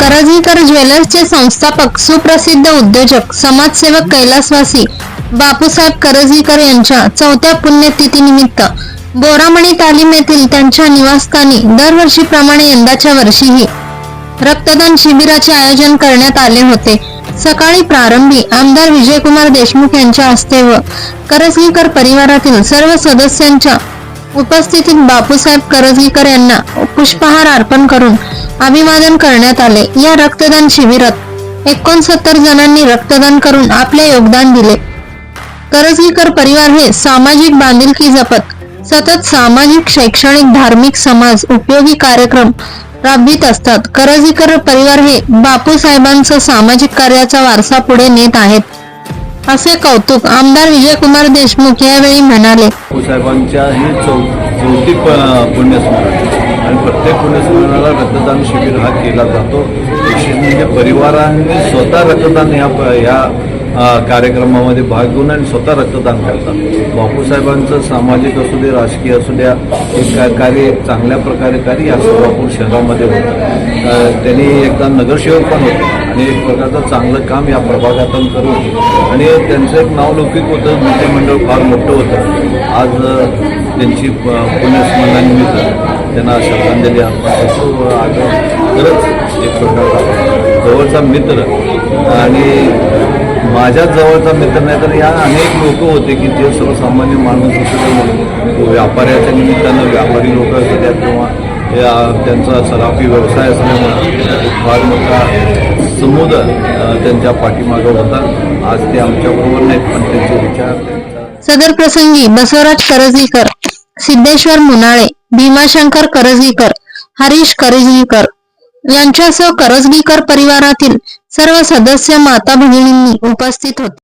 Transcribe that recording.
ज्वेलर्सचे संस्थापक सुप्रसिद्ध उद्योजक समाजसेवक कैलासवासी बापूसाहेब करजगीकर यांच्या चौथ्या पुण्यतिथीनिमित्त बोरामणी तालीम येथील त्यांच्या निवासस्थानी दरवर्षीप्रमाणे यंदाच्या वर्षीही रक्तदान शिबिराचे आयोजन करण्यात आले होते. सकाळी प्रारंभी आमदार विजयकुमार देशमुख यांच्या हस्ते व करजगीकर परिवारातील सर्व सदस्यांच्या उपस्थितीत बापूसाहेब करजगीकर यांना पुष्पहार अर्पण करून अभिवादन करण्यात आले. या रक्तदान शिबिरात एकोणसत्तर जणांनी रक्तदान करून आपले योगदान दिले. करजगीकर परिवार हे सामाजिक बांधिलकी जपत सतत सामाजिक शैक्षणिक धार्मिक समाज उपयोगी कार्यक्रम राबवित असतात. करजगीकर परिवार हे बापूसाहेबांचं सामाजिक कार्याचा वारसा पुढे नेत आहेत. असे कौतुक आमदार विजयकुमार देशमुख यावेळी म्हणाले. साहेबांच्या हे चौथी पुण्यस्मरण. आणि प्रत्येक पुण्यस्मरणाला रक्तदान शिबिर हा केला जातो. विशेष म्हणजे परिवारांनी स्वतः रक्तदान या प- कार्यक्रमामध्ये भाग घेऊन आणि स्वतः रक्तदान करतात. बापूसाहेबांचं सामाजिक असू दे राजकीय असू द्या एक कार्य एक चांगल्या प्रकारे कार्य या सोलापूर शहरामध्ये होतं. त्यांनी एकदा नगरसेवक पण होते आणि एक प्रकारचं चांगलं काम या प्रभागातून करून आणि त्यांचं एक नावलौकिक होतं मंत्रिमंडळ फार मोठं होतं. आज त्यांची प- पुण्यस्मरणानिमित्त त्यांना श्रद्धांजली अर्पण करतो. आज खरंच एक प्रकारचा जवळचा मित्र आणि माझ्या जवळचा मित्र नाही तर या अनेक लोक होते की जे सर्वसामान्य माणूस असू व्यापाऱ्याच्या निमित्तानं व्यापारी लोक असू किंवा या त्यांचा सराफी व्यवसाय असल्यामुळं फार मोठा समुदाय त्यांच्या पाठीमागं होता. आज ते आमच्याबरोबर नाहीत पण त्यांचे विचार सदर प्रसंगी बसवराज करजगीकर सिद्धेश्वर मुनाळे भीमाशंकर करजगीकर हरीश करजगीकर यांच्यासह करजगीकर परिवारातील सर्व सदस्य माता भगिनींनी उपस्थित होते.